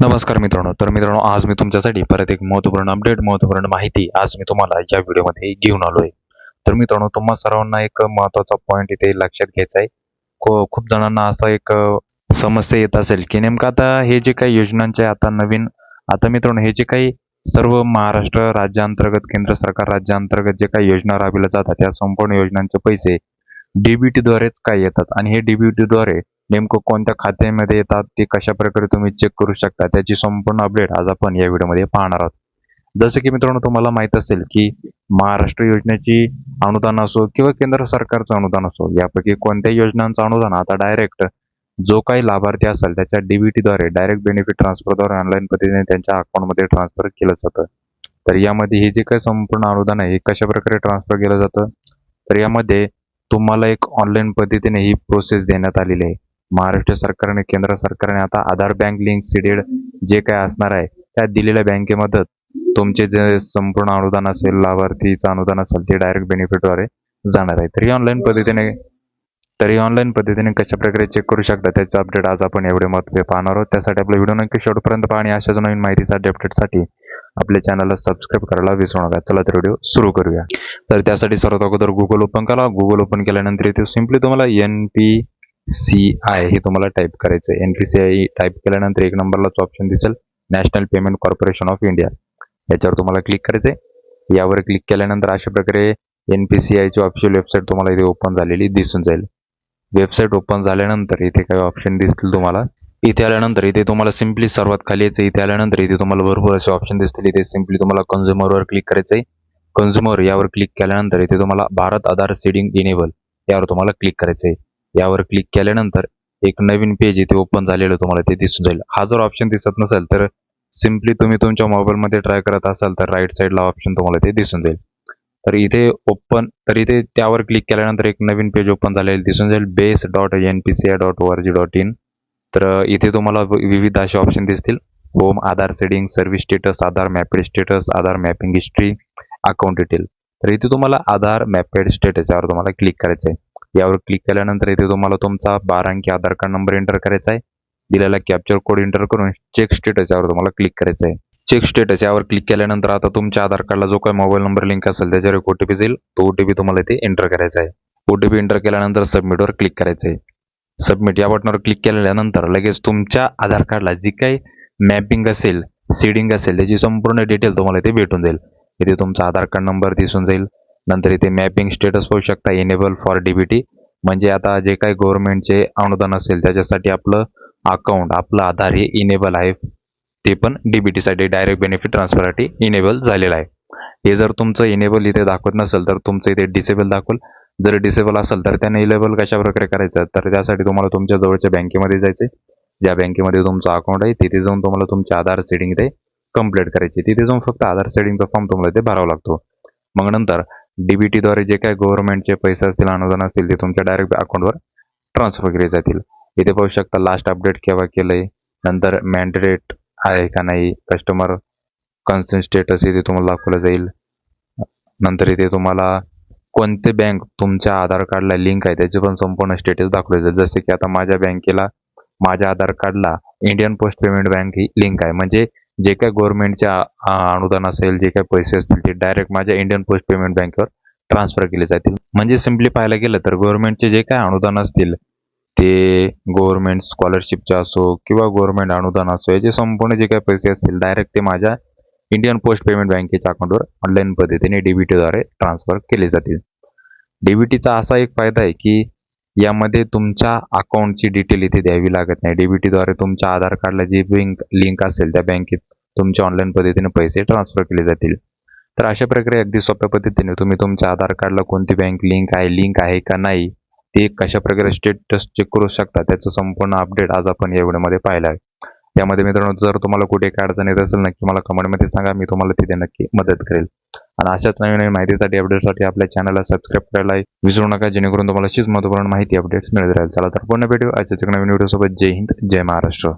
नमस्कार मित्रांनो. तर मित्रांनो आज मी तुमच्यासाठी परत एक महत्त्वपूर्ण अपडेट महत्त्वपूर्ण माहिती आज मी तुम्हाला या व्हिडिओमध्ये घेऊन आलो आहे तर मित्रांनो तुम्हा सर्वांना एक महत्त्वाचा पॉईंट इथे लक्षात घ्यायचा आहे. खूप जणांना असा एक समस्या येत असेल की नेमकं आता हे जे काही योजनांचे आता नवीन आता मित्रांनो हे जे काही सर्व महाराष्ट्र राज्यांतर्गत केंद्र सरकार राज्यांतर्गत जे काही योजना राबविल्या जातात त्या संपूर्ण योजनांचे पैसे डीबीटीद्वारेच काय येतात? आणि हे डीबीटीद्वारे द्वारे नेमकं कोणत्या खात्यामध्ये येतात ते कशा प्रकारे तुम्ही चेक करू शकता त्याची संपूर्ण अपडेट आज आपण या व्हिडिओमध्ये पाहणार आहोत. जसं की मित्रांनो तुम्हाला माहीत असेल की महाराष्ट्र योजनेची अनुदान असो किंवा केंद्र सरकारचं अनुदान असो यापैकी कोणत्याही योजनांचं अनुदान आता डायरेक्ट जो काही लाभार्थी असेल त्याच्या डीबीटीद्वारे द्वारे डायरेक्ट बेनिफिट ट्रान्सफरद्वारे ऑनलाईन पद्धतीने त्यांच्या अकाउंटमध्ये ट्रान्सफर केलं जातं. तर यामध्ये हे जे काही संपूर्ण अनुदान आहे हे कशा प्रकारे ट्रान्सफर केलं जातं? तर यामध्ये तुम्हाला एक ऑनलाईन पद्धतीने ही प्रोसेस देण्यात आलेली आहे. महाराष्ट्र सरकारने केंद्र सरकारने आता आधार बँक लिंक सिडेड जे काय असणार आहे त्या दिलेल्या बँकेमध्ये तुमचे जे संपूर्ण अनुदान असेल लाभार्थीचं अनुदान असेल ते डायरेक्ट बेनिफिटद्वारे जाणार आहे. तरी ऑनलाईन पद्धतीने तरी ऑनलाईन पद्धतीने कशा प्रकारे चेक करू शकता त्याचं अपडेट आज आपण एवढे महत्त्व पाहणार आहोत. त्यासाठी आपला व्हिडिओ नक्की शेवटपर्यंत पहा आणि अशाच नवीन माहितीसाठी अपडेटसाठी आपल्या चॅनलला सबस्क्राईब करायला विसरू नका. चला तर व्हिडिओ सुरू करूया. तर त्यासाठी सर्वात अगोदर गुगल ओपन करा. गुगल ओपन केल्यानंतर इथे सिम्पली तुम्हाला एन पी सी आय हे तुम्हाला टाईप करायचं आहे N P C I type केल्यानंतर एक नंबरलाच ऑप्शन दिसेल. National Payment Corporation of India याच्यावर तुम्हाला क्लिक करायचं आहे यावर क्लिक केल्यानंतर अशा प्रकारे एन पी सी आयची ऑफिशियल वेबसाईट तुम्हाला इथे ओपन झालेली दिसून जाईल. वेबसाईट ओपन झाल्यानंतर इथे काही ऑप्शन दिसतील तुम्हाला. इथे आल्यानंतर इथे तुम्हाला सिम्पली सर्वात खाली यायचं इथे आल्यानंतर इथे तुम्हाला भरपूर असे ऑप्शन दिसतील. इथे सिम्पली तुम्हाला कन्झ्युमरवर क्लिक करायचं आहे कन्झ्युमर यावर क्लिक केल्यानंतर इथे तुम्हाला भारत आधार सीडिंग इनेबल यावर तुम्हाला क्लिक करायचं आहे यावर क्लिक केल्यानंतर एक नवीन पेज इथे ओपन झालेलं तुम्हाला ते दिसून जाईल. हा जर ऑप्शन दिसत नसेल तर सिम्पली तुम्ही तुमच्या मोबाईलमध्ये ट्राय करत असाल तर राईट साईडला ऑप्शन तुम्हाला ते दिसून जाईल. तर इथे ओपन तर इथे त्यावर क्लिक केल्यानंतर एक नवीन पेज ओपन झालेलं दिसून जाईल base dot N P C I dot O R G dot in तर इथे तुम्हाला वि- विविध असे ऑप्शन दिसतील. Home Aadhaar seeding service status Aadhaar mapped status Aadhaar mapping history account detail तर इथे तुम्हाला आधार मॅपेड स्टेटस यावर तुम्हाला क्लिक करायचं आहे यावर क्लिक केल्यानंतर इथे तुम्हाला तुमचा बारा अंकी आधार कार्ड नंबर एंटर करायचा आहे. दिलेला कॅप्चर कोड एंटर करून चेक स्टेटस यावर तुम्हाला क्लिक करायचं आहे. चेक स्टेटस यावर क्लिक केल्यानंतर आता तुमच्या आधार कार्डला जो काही मोबाईल नंबर लिंक असेल त्याच्यावर एक ओटीपी जाईल तो ओटीपी तुम्हाला इथे एंटर करायचा आहे. ओटीपी एंटर केल्यानंतर सबमिटवर क्लिक करायचं आहे. सबमिट या बटनावर क्लिक केल्यानंतर लगेच तुमच्या आधार कार्डला जी काही मॅपिंग असेल सीडिंग असेल त्याची संपूर्ण डिटेल तुम्हाला इथे भेटून जाईल. इथे तुमचा आधार कार्ड नंबर दिसून जाईल. नंतर इथे मॅपिंग स्टेटस होऊ शकता. इनेबल फॉर डीबीटी म्हणजे आता जे काही गव्हर्नमेंटचे अनुदान असेल त्याच्यासाठी आपलं अकाउंट आपलं आधार हे इनेबल आहे. ते पण डीबीटीसाठी डायरेक्ट बेनिफिट ट्रान्सफरसाठी इनेबल झालेलं आहे. हे जर तुमचं इनेबल इथे दाखवत नसेल तर तुमचं इथे डिसेबल दाखवल. जर डिसेबल असेल तर त्याने इलेबल कशा प्रकारे करायचं? तर त्यासाठी तुम्हाला तुमच्या जवळच्या बँकेमध्ये जायचे ज्या बँकेमध्ये तुमचं अकाउंट आहे तिथे जाऊन तुम्हाला तुमचे आधार सेडिंग ते कंप्लीट करायची. तिथे जाऊन फक्त आधार सेडिंगचा फॉर्म तुम्हाला ते भरावा लागतो. मग नंतर डीबीटीद्वारे जे काही गव्हर्नमेंटचे पैसे असतील अनुदान असतील ते तुमच्या डायरेक्ट अकाउंटवर ट्रान्सफर केले जातील. इथे पाहू शकता लास्ट अपडेट केव्हा केलंय नंतर मॅन्डेट आहे का नाही कस्टमर कन्सर्न स्टेटस इथे तुम्हाला दाखवलं जाईल. नंतर इथे तुम्हाला कोणते बँक तुमच्या आधार कार्डला लिंक आहे त्याचे पण संपूर्ण स्टेटस दाखवले जाईल. जसे की आता माझ्या बँकेला माझ्या आधार कार्डला इंडियन पोस्ट पेमेंट बँक ही लिंक आहे. म्हणजे जे काय गव्हर्नमेंटच्या अनुदान असेल जे काही पैसे असतील ते डायरेक्ट माझ्या इंडियन पोस्ट पेमेंट बँकेवर ट्रान्सफर केले जातील. म्हणजे सिम्पली पाहायला गेलं तर गव्हर्नमेंटचे जे काय अनुदान असतील ते गव्हर्नमेंट स्कॉलरशिपचे असो किंवा गव्हर्नमेंट अनुदान असो याचे संपूर्ण जे काही पैसे असतील डायरेक्ट ते माझ्या इंडियन पोस्ट पेमेंट बँकेच्या अकाउंटवर ऑनलाईन पद्धतीने डीबीटीद्वारे ट्रान्सफर केले जातील. डीबीटीचा असा एक फायदा आहे की यामध्ये तुमच्या अकाउंटची डिटेल इथे द्यावी लागत नाही. डीबीटीद्वारे तुमच्या आधार कार्डला जी बँक लिंक असेल त्या बँकेत तुमच्या ऑनलाईन पद्धतीने पैसे ट्रान्सफर केले जातील. तर अशा प्रकारे अगदी सोप्या पद्धतीने तुम्ही तुमच्या आधार कार्डला कोणती बँक लिंक आहे लिंक आहे का नाही ते कशा प्रकारे स्टेटस चेक करू शकता त्याचं संपूर्ण अपडेट आज आपण या व्हिडिओमध्ये पाहिलं आहे. यामध्ये मित्रांनो जर तुम्हाला कुठे काय अडचण येत असेल नक्की मला कमेंटमध्ये सांगा मी तुम्हाला तिथे नक्की मदत करेल. आणि अशाच नवीन नवीन माहितीसाठी अपडेटसाठी आपल्या चॅनलला सबस्क्राईब करायला विसरू नका. जेणेकरून तुम्हाला अशीच महत्त्वपूर्ण माहिती अपडेट्स मिळत राहील. चला तर पुन्हा भेटू आजच्या नवीन व्हिडिओसोबत जय हिंद जय महाराष्ट्र.